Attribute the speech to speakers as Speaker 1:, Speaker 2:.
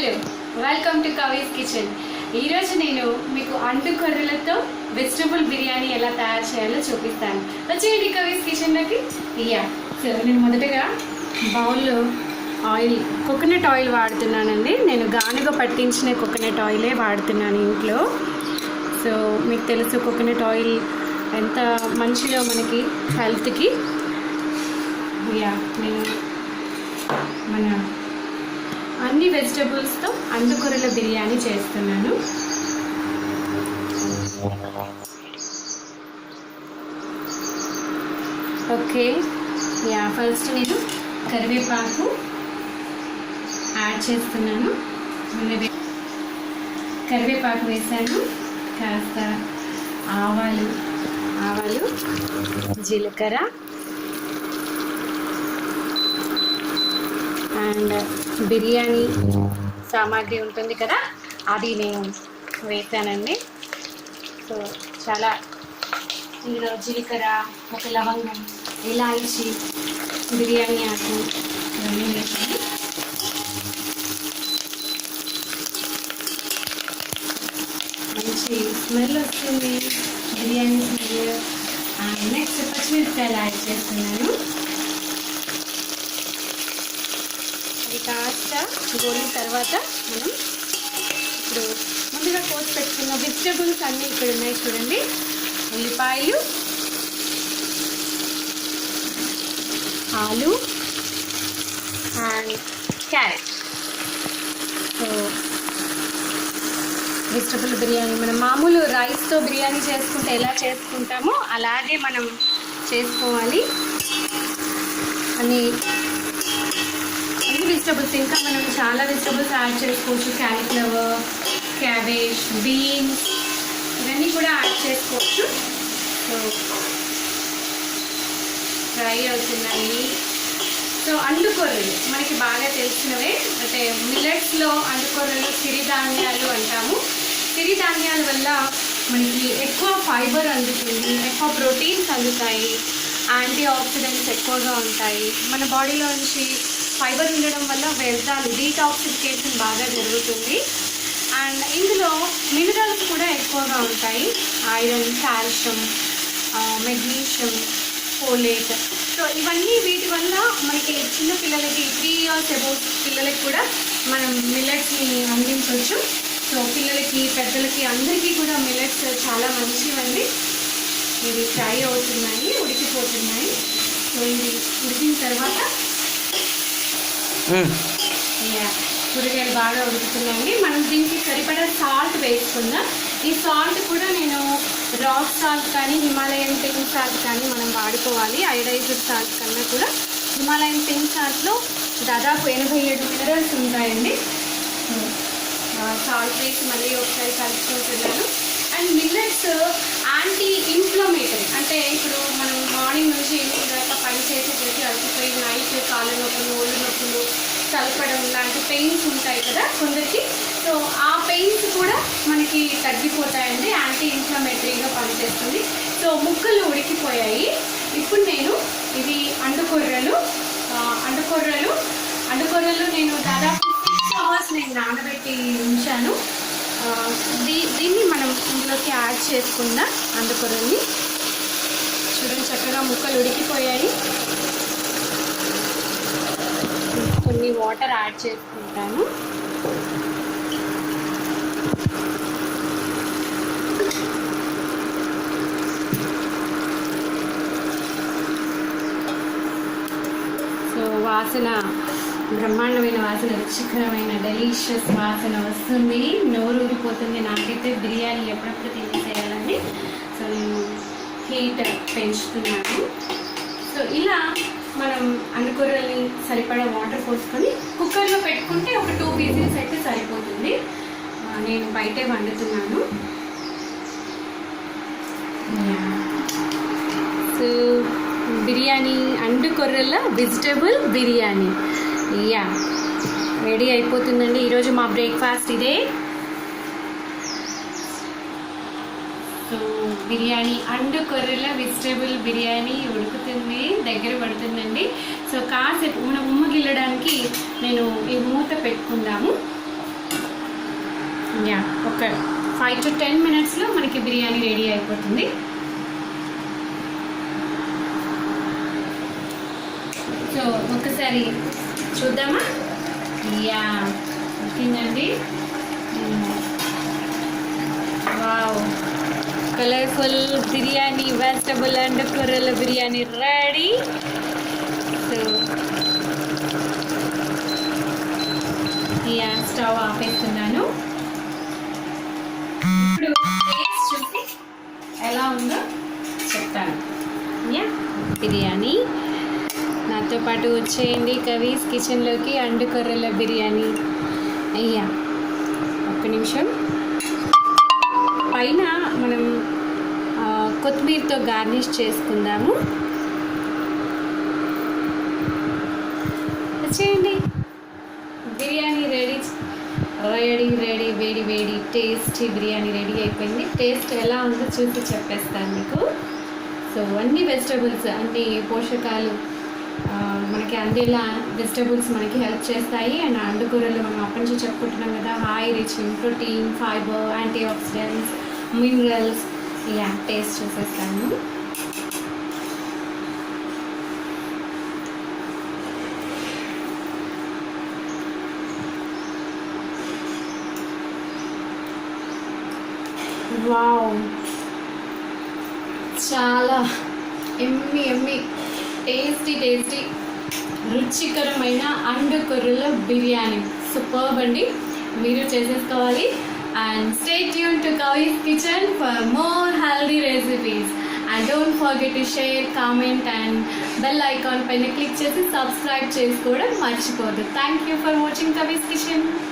Speaker 1: Hello welcome to Kavi's kitchen ఈరోజు నేను మీకు అంటు కొర్రలతో వెజిటబుల్ బిర్యానీ ఎలా తయారు చేయాలో చూపిస్తాను. వచ్చేయండి కవీస్ కిచెన్లోకి ఇయ్యా. సో నేను మొదటగా బౌల్లో ఆయిల్ కోకోనట్ ఆయిల్ వాడుతున్నానండి. నేను గానుగ పట్టించిన కోకోనట్ ఆయిలే వాడుతున్నాను ఇంట్లో. సో మీకు తెలుసు కోకోనట్ ఆయిల్ ఎంత మంచిదో మనకి హెల్త్కి యా నేను మన అన్ని వెజిటబుల్స్తో అండుకొరల బిర్యానీ చేస్తున్నాను. ఓకే యా ఫస్ట్ నేను కరివేపాకు యాడ్ చేస్తున్నాను. కరివేపాకు వేసాను. కాస్త ఆవాలు ఆవాలు జీలకర్ర అండ్ బిర్యానీ సామాగ్రి ఉంటుంది కదా అది నేను వేసానండి. సో చాలా ఇందులో జీలకర్ర ఒక లవంగం ఇలాచి బిర్యానీ ఆకు ఇవన్నీ మంచి స్మెల్ వస్తుంది బిర్యానీ స్మెల్. నెక్స్ట్ పచ్చిమిరపకాయలు యాడ్ చేస్తున్నాను అది కాస్త గోలిన తర్వాత మనం ఇప్పుడు ముందుగా కోసి పెట్టుకున్న వెజిటబుల్స్ అన్నీ ఇక్కడ ఉన్నాయి చూడండి. ఉల్లిపాయలు ఆలు and carrot. So vegetable biryani మనం మామూలు రైస్తో బిర్యానీ చేసుకుంటే ఎలా చేసుకుంటామో అలాగే మనం చేసుకోవాలి. అని వెజిటబుల్స్ ఇంకా మనం చాలా వెజిటబుల్స్ యాడ్ చేసుకోవచ్చు. క్యాలీఫ్లవర్ క్యాబేజ్ బీన్స్ ఇవన్నీ కూడా యాడ్ చేసుకోవచ్చు. సో ఫ్రై అవుతున్నాయి సో అండుకొర్రలు మనకి బాగా తెలిసినవే అంటే మిల్లెట్స్లో అండుకొర్రలు సిరిధాన్యాలు అంటాము. సిరిధాన్యాల వల్ల మనకి ఎక్కువ ఫైబర్ అందుతుంది ఎక్కువ ప్రోటీన్స్ అందుతాయి యాంటీ ఆక్సిడెంట్స్ ఎక్కువగా ఉంటాయి. మన బాడీలో నుంచి ఫైబర్ ఉండడం వల్ల వ్యర్థాలు డీటాక్సిఫికేషన్ బాగా జరుగుతుంది. అండ్ ఇందులో మినరల్స్ కూడా ఎక్కువగా ఉంటాయి. Iron calcium magnesium folate. So ఇవన్నీ వీటి వల్ల మనకి చిన్న పిల్లలకి త్రీ ఇయర్స్ అబౌట్ పిల్లలకి కూడా మనం మిల్లెట్స్ని అందించవచ్చు సో పిల్లలకి పెద్దలకి అందరికీ కూడా మిల్లెట్స్ చాలా మంచివండి. ఇవి ఫ్రై అవుతున్నాయి ఉడికిపోతున్నాయి. సో ఇవి ఉడికిన తర్వాత కూరగాయలు బాగా ఉడుకుతున్నాయండి. మనం దీనికి సరిపడా సాల్ట్ వేసుకుందాం. ఈ సాల్ట్ కూడా నేను రాక్ సాల్ట్ కానీ హిమాలయన్ పింక్ సాల్ట్ కానీ మనం వాడుకోవాలి. ఐడైజ్డ్ సాల్ట్ కన్నా కూడా. హిమాలయన్ పింక్ సాల్ట్లో దాదాపు ఎనభై ఏడు మినరల్స్ ఉంటాయండి. Hmm. సాల్ట్ వేసి మళ్ళీ ఒకసారి కలుపుకుంటున్నాను అండ్ మిల్లెట్స్ యాంటీ ఇన్ఫ్లమేటరీ అంటే ఇప్పుడు మనం మార్నింగ్ నుంచి ఈవినింగ్ దాకా పని చేసి చేసి అలసిపోయి నైట్ కాళ్ళ నొప్పులు ఒళ్ళు నొప్పులు తలపడం లాంటి పెయిన్స్ ఉంటాయి కదా కొందరికి. సో ఆ పెయిన్స్ కూడా మనకి తగ్గిపోతాయండి యాంటీ ఇన్ఫ్లమేటరీగా పనిచేస్తుంది. సో ముక్కలు ఉడికిపోయాయి. ఇప్పుడు నేను ఇది అండుకొర్రలు అండుకొర్రలు. అండుకొర్రలు నేను దాదాపు సిక్స్ అవర్స్ నేను నానబెట్టి ఉంచాను. దీ దీన్ని మనం ఇందులోకి యాడ్ చేసుకుందాం అందుకొరల్ని చూడండి చక్కగా ముక్కలు ఉడికిపోయాయి. కొన్ని వాటర్ యాడ్ చేసుకుంటాను. సో వాసన బ్రహ్మాండమైన వాసన రుచికరమైన డెలీషియస్ వాసన వస్తుంది. నోరు ఊరిపోతుంది నాకైతే బిర్యానీ ఎప్పుడప్పుడు తినేసేయాలండి సో నేను హీట్ పెంచుతున్నాను. సో ఇలా మనం అనుకూరల్ని సరిపడా వాటర్ పోసుకొని కుక్కర్లో పెట్టుకుంటే ఒక టూ పీసెస్ అయితే సరిపోతుంది. నేను బయటే వండుతున్నాను. సో బిర్యానీ అండు కొర్రల వెజిటబుల్ బిర్యానీ. యా. రెడీ అయిపోతుందండి. ఈరోజు మా బ్రేక్ఫాస్ట్ ఇదే. సో బిర్యానీ అండ్ కొర్రెల వెజిటేబుల్ బిర్యానీ ఉడుకుతుంది దగ్గర పడుతుందండి. సో కాసేపు మనం ఉమ్మగిల్లడానికి నేను ఈ మూత పెట్టుకుందాము. యా ఒక ఫైవ్ టు టెన్ మినిట్స్లో మనకి బిర్యానీ రెడీ అయిపోతుంది. సో ఒకసారి చూద్దామా? యా ఓకేనండి wow. Colourful biryani vegetable and కూరల biryani ready. So yeah stove ఆపేస్తున్నాను. ఇప్పుడు టేస్ట్ చూసి ఎలా ఉందో చెప్తాను. యా బిర్యానీ. నాతో పాటు వచ్చేయండి కవీస్ కిచెన్లోకి అండు కొర్రల బిర్యానీ. అయ్యా ఒక్క నిమిషం. పైన మనం కొత్తిమీరతో గార్నిష్ చేసుకుందాము. వచ్చేయండి. బిర్యానీ రెడీ రెడీ రెడీ వేడి వేడి టేస్టీ బిర్యానీ రెడీ అయిపోయింది. టేస్ట్ ఎలా ఉందో చూసి చెప్పేస్తాను మీకు. సో అన్ని వెజిటబుల్స్ అన్ని పోషకాలు మనకి అందేలా వెజిటబుల్స్ మనకి హెల్ప్ చేస్తాయి. అండ్ అండుకూరలు మనం అప్పటి నుంచి చెప్పుకుంటున్నాం కదా high rich in protein fibre antioxidants minerals ఇలా టేస్ట్ చేసేస్తాను. వావ్ చాలా ఎమ్మి ఎమ్మి. టేస్టీ టేస్టీ రుచికరమైన అండు కొర్రల బిర్యానీ. సూపర్బ్ అండి. మీరు చేసేసుకోవాలి. And stay tune to Kavi's kitchen for more healthy recipes and don't forget to share comment and bell icon పైన క్లిక్ చేసి సబ్స్క్రైబ్ చేసుకోవడం మర్చిపోదు thank you for watching Kavi's kitchen